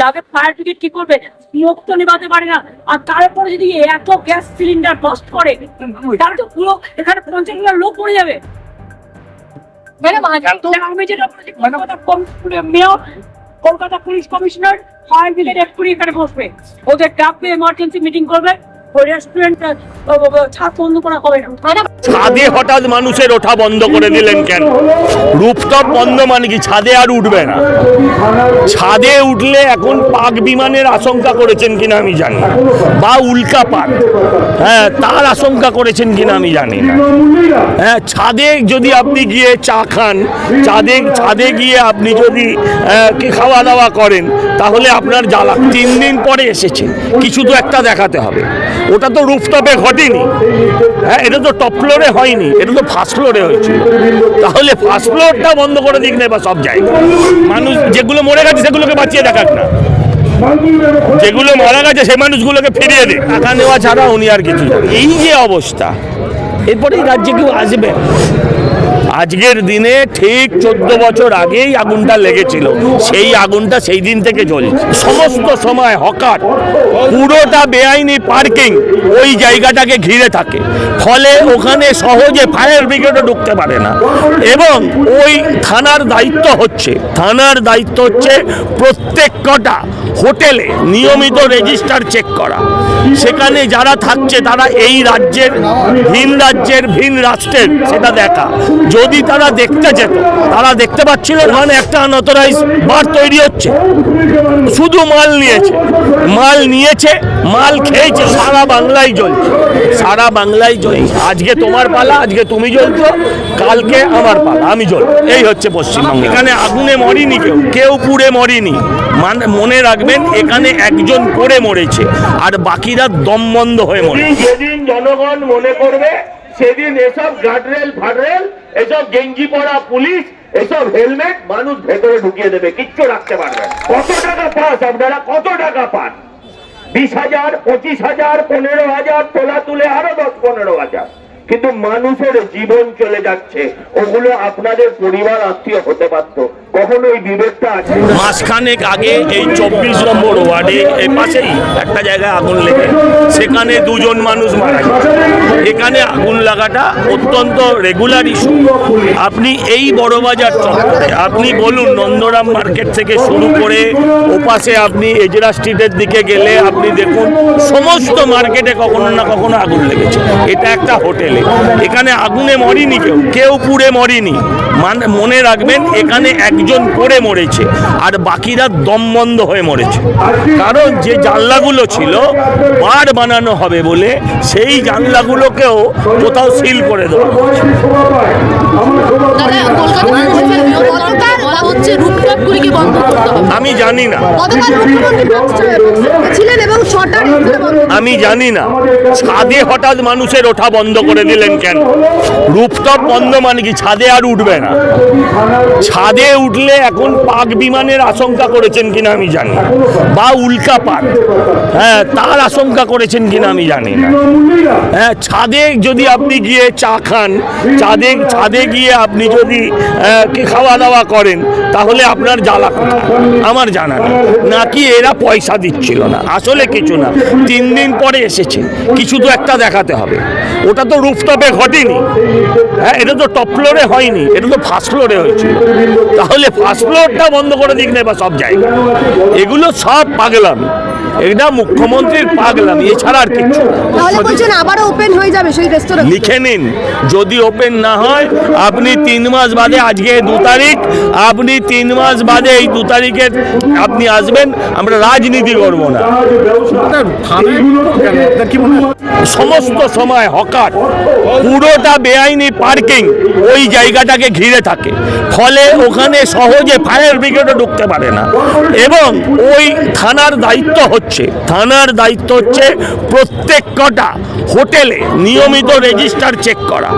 ক্লাবের fire brigade কি করবে? স্মোক তো নেভাতে পারে না। আর তারপরে যদি এত গ্যাস সিলিন্ডার বাস্ট করে তাহলে তো পুরো এখানে পঞ্চাশ হাজার লোক পড়ে যাবে। ম্যাডাম আমি যেটা Kolkata mayor Kolkata police commissioner fire brigade এক্ষুনি এখানে বসবে। ওদের ডাকবে এমার্জেন্সি মিটিং করবে। ছাদ বন্ধ করা হবে না। ছাদে হঠাৎ মানুষের ওঠা বন্ধ করে দিলেন কেন? রুফটপ বন্ধ মানে কি? ছাদে আর উঠবে না। ছাদে উঠলে এখন পাক বিমানের আশঙ্কা করেছেন কিনা আমি জানি না। বা উল্কা পাক। হ্যাঁ তার আশঙ্কা করেছেন কিনা আমি জানি না। হ্যাঁ ছাদে যদি আপনি গিয়ে চা খান ছাদে ছাদে গিয়ে আপনি যদি কি খাওয়া দাওয়া করেন তাহলে আপনার জ্বালা তিন দিন পরে এসেছে। কিছু তো একটা দেখাতে হবে। ওটা তো রুফটপে ঘটেনি। হ্যাঁ এটা তো টপ ফ্লোরে হয়নি এটা তো ফার্স্ট ফ্লোরে হয়েছিল। তাহলে ফার্স্ট ফ্লোরটা বন্ধ করে দিক নেই বা সব জায়গায়। মানুষ যেগুলো মরে গেছে সেগুলোকে বাঁচিয়ে দেখাক না। যেগুলো মারা গেছে সে মানুষগুলোকে ফিরিয়ে দিক। টাকা নেওয়া ছাড়া উনি আর কিছু এই যে অবস্থা এরপরে রাজ্যে কেউ আসবে। আজকের দিনে ঠিক চোদ্দ বছর আগেই আগুনটা লেগেছিল। সেই আগুনটা সেই দিন থেকে জ্বলছে। সমস্ত সময় হকার, পুরোটা বেআইনি পার্কিং ওই জায়গাটাকে ঘিরে থাকে। ফলে ওখানে সহজে ফায়ার ব্রিগেডও ঢুকতে পারে না। এবং ওই থানার দায়িত্ব হচ্ছে, থানার দায়িত্ব হচ্ছে প্রত্যেক কটা হোটেলে নিয়মিত রেজিস্টার চেক করা। সেখানে যারা থাকছে তারা এই রাজ্যের ভিন রাজ্যের ভিন রাষ্ট্রের, সেটা দেখা। যদি তারা দেখতে যেত তারা দেখতে পাচ্ছিল ওখানে একটা আনঅথরাইজ বার তৈরি হচ্ছে। শুধু মাল নিয়েছে। মাল নিয়েছে মাল খেয়েছে সারা বাংলায় জ্বলছে। সারা বাংলায় জ্বলছে। আজকে তোমার পালা আজকে তুমি জ্বলছো কালকে আমার পালা আমি জ্বল এই হচ্ছে পশ্চিমবঙ্গ। এখানে আগুনে মরিনি কেউ? কেউ পুড়ে মরিনি। মানে মনে রাখবেন এখানে একজন পড়ে মরেছে আর বাকিরা দম বন্ধ হয়ে মরে যেদিন জনগণ মনে করবে সেদিন এসব গার্ডরেল, ফাডরেল, এসব গেঞ্জি পরা পুলিশ, এসব হেলমেট মানুষ ভেতরে ঢুকিয়ে দেবে, কিচ্ছু রাখতে পারবে কত টাকা পাস আপনারা? কত টাকা পান? বিশ হাজার, পঁচিশ হাজার, পনেরো হাজার, তোলা তুলে আরও দশ, পনেরো হাজার। কিন্তু মানুষের জীবন চলে যাচ্ছে। ওগুলো আপনাদের পরিবার আত্মীয় হতে পারত মাসখানেক আগে এই চব্বিশ নম্বর ওয়ার্ডে এই পাশেই একটা জায়গায় আগুন লেগে। সেখানে দুজন মানুষ মারা এখানে আগুন লাগাটা অত্যন্ত রেগুলার ইস্যু আপনি এই বড়বাজার চত্বরে, আপনি বলুন নন্দরাম মার্কেট থেকে শুরু করে ওপাশে আপনি এজরা স্ট্রিটের দিকে গেলে আপনি দেখুন সমস্ত মার্কেটে কখনো না কখনো আগুন লেগেছে। এটা একটা হোটেলে। এখানে আগুনে মরিনি কেউ কেউ পুড়ে মরিনি। মানে মনে রাখবেন, এখানে একজন পড়ে মরেছে আর বাকিরা দম বন্ধ হয়ে মরেছে। কারণ যে জানলাগুলো ছিল বার বানানো হবে বলে সেই জানলাগুলোকেও কোথাও সিল করে দেওয়া আমি জানি না। ছিলেন এবং আমি জানি না। ছাদে হঠাৎ মানুষের ওঠা বন্ধ করে দিলেন কেন? রুফটপ বন্ধ মানে কি? ছাদে আর উঠবে না। ছাদে উঠলে এখন পাক বিমানের আশঙ্কা করেছেন কিনা আমি জানি না। বা উল্কা পাক। হ্যাঁ তার আশঙ্কা করেছেন কিনা আমি জানি না। হ্যাঁ ছাদে যদি আপনি গিয়ে চা খান, ছাদে ছাদে গিয়ে আপনি যদি খাওয়া দাওয়া করেন, তাহলে আপনার জ্বালা আমার জানা নেই। নাকি এরা পয়সা দিচ্ছিল না? আসলে কিছু না। তিন দিন পরে এসেছে। কিছু তো একটা দেখাতে হবে। ওটা তো রুফটপে ঘটেনি। হ্যাঁ এটা তো টপ ফ্লোরে হয়নি। এটা তো ফার্স্ট ফ্লোরে হয়েছিল। তাহলে ফার্স্ট ফ্লোরটা বন্ধ করে দিক নেবা সব জায়গায়। এগুলো সব পাগলামি। এটা মুখ্যমন্ত্রীর পাগলামি এছাড়া আর কিছু। না। তাহলে বলছেন আবারও ওপেন হয়ে যাবে সেই রেস্তোরাঁ লিখে নিন যদি ওপেন না হয় আপনি তিন মাস বাদে আজকে দু তারিখ আপনি তিন মাস বাদে এই দু তারিখে আপনি আসবেন আমরা রাজনীতি করব না। সমস্ত সময় হকার পুরোটা বেআইনি পার্কিং ওই জায়গাটাকে ঘিরে থাকে। ফলে ওখানে সহজে ফায়ার ব্রিগেডও ঢুকতে পারে না। এবং ওই থানার দায়িত্ব হচ্ছে হচ্ছে। থানার দায়িত্ব হচ্ছে প্রত্যেক কটা হোটেলে নিয়মিত রেজিস্টার চেক করা।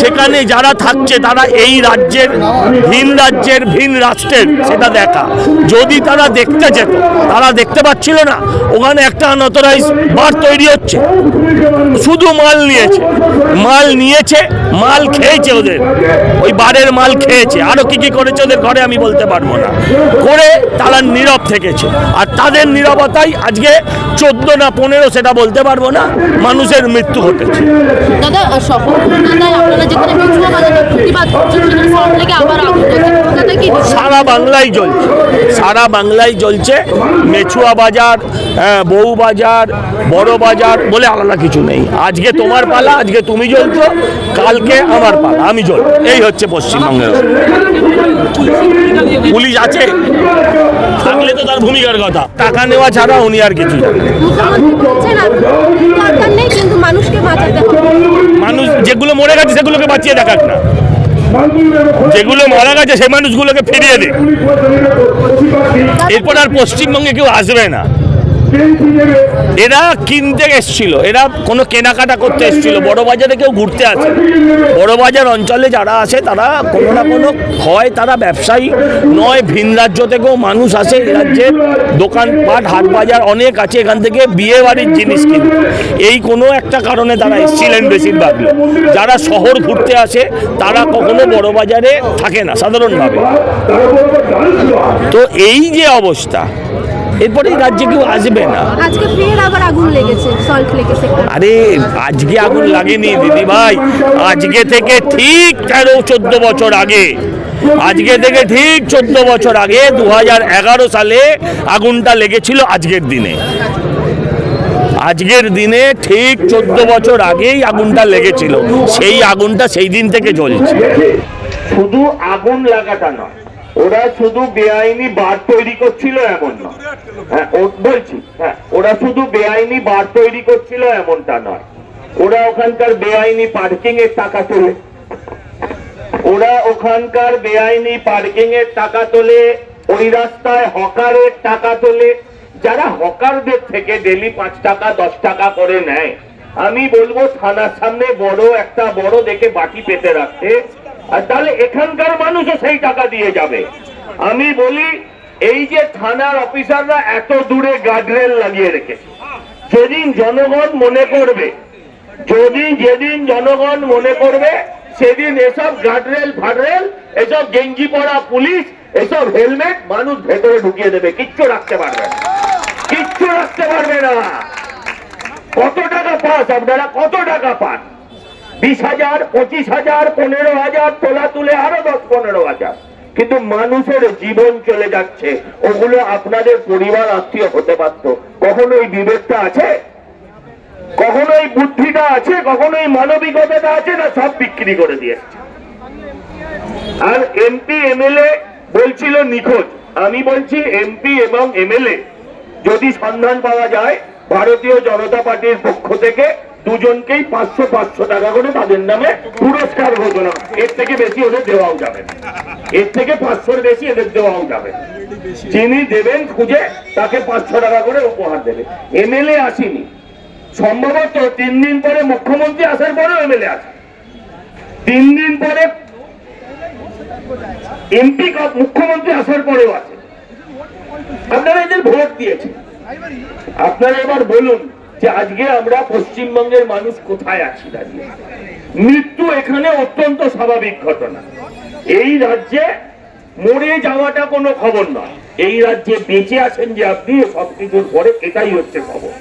সেখানে যারা থাকছে, তারা এই রাজ্যের, ভিন রাজ্যের, ভিন রাষ্ট্রের, সেটা দেখা। যদি তারা দেখতে যেত, তারা দেখতে পাচ্ছিল না, ওখানে একটা আনঅথরাইজ বার তৈরি হচ্ছে। শুধু মাল নিয়েছে। মাল নিয়েছে, মাল খেয়েছে ওদের। ওই বারের মাল খেয়েছে। আরও কি কি করেছে ওদের ঘরে আমি বলতে পারব না। করে তারা নীরব থেকেছে। আর তাদের নীরবতাই আজকে চোদ্দ না পনেরো সেটা বলতে পারব না মানুষের মৃত্যু ঘটেছে। দাদা সারা বাংলায় জ্বলছে। সারা বাংলায় জ্বলছে। মেছুয়া বাজার হ্যাঁ, বউ বাজার বড় বাজার বলে আলাদা কিছু নেই। আজকে তোমার পালা আজকে তুমি জ্বলছো কালকে আমার পালা আমি জ্বল এই হচ্ছে পশ্চিমবঙ্গের পুলিশ আছে। থাকলে তো তার ভূমিকার কথা। টাকা নেওয়া ছাড়া উনি আর কিছু মানুষ যেগুলো মরে গেছে সেগুলোকে বাঁচিয়ে দেখাক না। যেগুলো মারা গেছে সে মানুষগুলোকে ফিরিয়ে দে। এরপর আর পশ্চিমবঙ্গে কেউ আসবে না। এরা কিনতে এসছিল, এরা কোনো কেনাকাটা করতে এসছিল, বড় বাজারে কেউ ঘুরতে আসে বড় বাজার অঞ্চলে যারা আসে, তারা কোনো না কোনো হয়, তারা ব্যবসায়ী নয়, ভিন রাজ্য থেকেও মানুষ আসে এই রাজ্যের দোকানপাট হাট বাজার অনেক আছে, এখান থেকে বিয়ে বাড়ির জিনিস কিনতে এই কোনো একটা কারণে তারা এসছিলেন বেশিরভাগ যারা শহর ঘুরতে আসে, তারা কখনো বড় বাজারে থাকে না, সাধারণভাবে। তো এই যে অবস্থা এরপরে রাজ্যে কেউ আসবে না। আজকে ফের আবার আগুন লেগেছে সল্ট আরে আজকে আগুন লাগেনি দিদি ভাই আজকে থেকে ঠিক তেরো চোদ্দ বছর আগে। আজকে থেকে ঠিক চোদ্দ বছর আগে দু হাজার এগারো সালে আগুনটা লেগেছিল আজকের দিনে। আজকের দিনে ঠিক চোদ্দ বছর আগেই আগুনটা লেগেছিল। সেই আগুনটা সেই দিন থেকে জ্বলছে। শুধু আগুন লাগাটা নয় ওরা শুধু বেআইনি বার তৈরি করছিল এমন নয় হ্যাঁ বলছি হ্যাঁ ওরা শুধু বেআইনি বার তৈরি করছিল এমনটা নয়। ওরা ওখানকার বেআইনি পার্কিং এর টাকা তোলে। ওরা ওখানকার বেআইনি পার্কিং এর টাকা তোলে, ওই রাস্তায় হকারের টাকা তোলে। যারা হকারদের থেকে ডেলি পাঁচ টাকা, দশ টাকা করে নেয়, আমি বলব থানার সামনে বড়, একটা বড় দেখে বাটি পেতে রাখতে। আর তাহলে এখানকার মানুষও সেই টাকা দিয়ে যাবে। আমি বলি, এই যে থানার অফিসাররা এত দূরে গার্ডরেল লাগিয়ে রেখেছে। যেদিন জনগণ মনে করবে, যদি যেদিন জনগণ মনে করবে, সেদিন এসব গার্ডরেল ফাডরেল এসব গেঞ্জি পরা পুলিশ, এসব হেলমেট মানুষ ভেতরে ঢুকিয়ে দেবে, কিচ্ছু রাখতে পারবে না। কিচ্ছু রাখতে পারবে না। কত টাকা পাস আপনারা? কত টাকা পান? বিশ হাজার, পঁচিশ হাজার, পনেরো হাজার, তোলা তুলে আরও দশ, পনেরো হাজার। কিন্তু মানুষের জীবন চলে যাচ্ছে, ওগুলো আপনাদের পরিবার আত্মীয় হতে পারত কখনো এই বিবেকটা আছে? কখনো এই বুদ্ধিটা আছে? কখনো এই মানবিকতাটা আছে? না সব বিক্রি করে দিয়েছে আর এমপি, এমএলএ বলছিল নিখোঁজ। আমি বলছি এমপি এবং এমএলএ, যদি সন্ধান পাওয়া যায়, ভারতীয় জনতা পার্টির পক্ষ থেকে দুজনকেই পাঁচশো পাঁচশো টাকা করে তাদের নামে পুরস্কার ঘোষণা। এর থেকে বেশি ওদের দেওয়াও যাবে এর থেকে পাঁচশোর বেশি এদের দেওয়াও যাবে। যিনি দেবেন খুঁজে তাকে পাঁচশো টাকা করে উপহার দেবে। এমএলএ আসেনি। সম্ভবত তিন দিন পরে মুখ্যমন্ত্রী আসার পরেও এমএলএ আছে। তিন দিন পরে এমপি মুখ্যমন্ত্রী আসার পরেও আছে। আপনারা এদের ভোট দিয়েছেন। আপনারা এবার বলুন যে আজকে আমরা পশ্চিমবঙ্গের মানুষ কোথায় আছি দাঁড়িয়ে? মৃত্যু এখানে অত্যন্ত স্বাভাবিক ঘটনা। এই রাজ্যে মরে যাওয়াটা কোনো খবর নয়। এই রাজ্যে বেঁচে আছেন যে আপনি, সবকিছুর পরে এটাই হচ্ছে খবর।